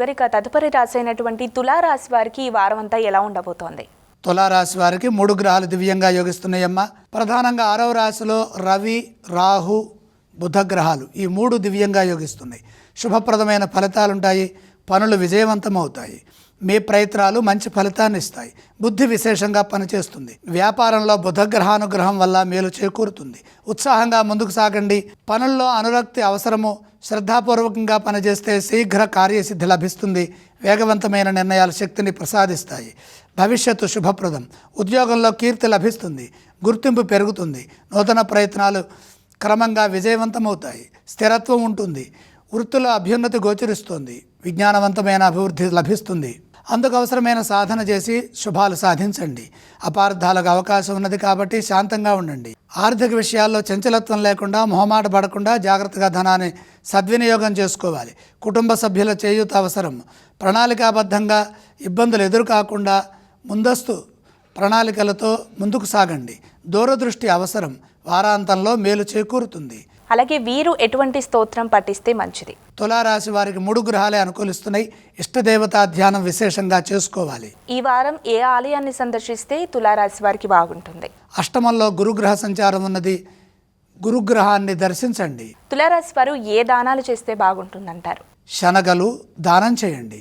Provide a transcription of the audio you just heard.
గురుగారు తదుపరి రాశి అయినటువంటి తులారాశి వారికి ఈ వారం అంతా ఎలా ఉండబోతోంది? తులారాశి వారికి మూడు గ్రహాలు దివ్యంగా యోగిస్తున్నాయమ్మా. ప్రధానంగా ఆరవ రాశిలో రవి రాహు బుధ గ్రహాలు ఈ మూడు దివ్యంగా యోగిస్తున్నాయి. శుభప్రదమైన ఫలితాలుంటాయి పనులు విజయవంతమవుతాయి. మీ ప్రయత్నాలు మంచి ఫలితాన్ని ఇస్తాయి. బుద్ధి విశేషంగా పనిచేస్తుంది. వ్యాపారంలో బుధగ్రహానుగ్రహం వల్ల మేలు చేకూరుతుంది. ఉత్సాహంగా ముందుకు సాగండి. పనుల్లో అనురక్తి అవసరము. శ్రద్ధాపూర్వకంగా పనిచేస్తే శీఘ్ర కార్యసిద్ధి లభిస్తుంది. వేగవంతమైన నిర్ణయాలు శక్తిని ప్రసాదిస్తాయి. భవిష్యత్తు శుభప్రదం. ఉద్యోగంలో కీర్తి లభిస్తుంది. గుర్తింపు పెరుగుతుంది. నూతన ప్రయత్నాలు క్రమంగా విజయవంతమవుతాయి. స్థిరత్వం ఉంటుంది. వృత్తుల అభ్యున్నతి గోచరిస్తుంది. విజ్ఞానవంతమైన అభివృద్ధి లభిస్తుంది. అందుకు అవసరమైన సాధన చేసి శుభాలు సాధించండి. అపార్థాలకు అవకాశం ఉన్నది కాబట్టి శాంతంగా ఉండండి. ఆర్థిక విషయాల్లో చంచలత్వం లేకుండా మొహమాట పడకుండా జాగ్రత్తగా ధనాన్ని సద్వినియోగం చేసుకోవాలి. కుటుంబ సభ్యుల చేయూత అవసరం. ప్రణాళికాబద్ధంగా ఇబ్బందులు ఎదురుకాకుండా ముందస్తు ప్రణాళికలతో ముందుకు సాగండి. దూరదృష్టి అవసరం. వారాంతంలో మేలు చేకూరుతుంది. అలాగే వీరు ఎటువంటి స్తోత్రం పఠిస్తే మంచిది. తులారాశి వారికి మూడు గ్రహాలే అనుకూలిస్తున్నాయి. ఇష్టదేవతా ధ్యానం విశేషంగా చేసుకోవాలి. ఈ వారం ఏ ఆలయాన్ని సందర్శిస్తే తులారాశి వారికి బాగుంటుంది? అష్టమంలో గురుగ్రహ సంచారం ఉన్నది. గురుగ్రహాన్ని దర్శించండి. తులారాశి వారు ఏ దానాలు చేస్తే బాగుంటుందంటారు? శనగలు దానం చేయండి.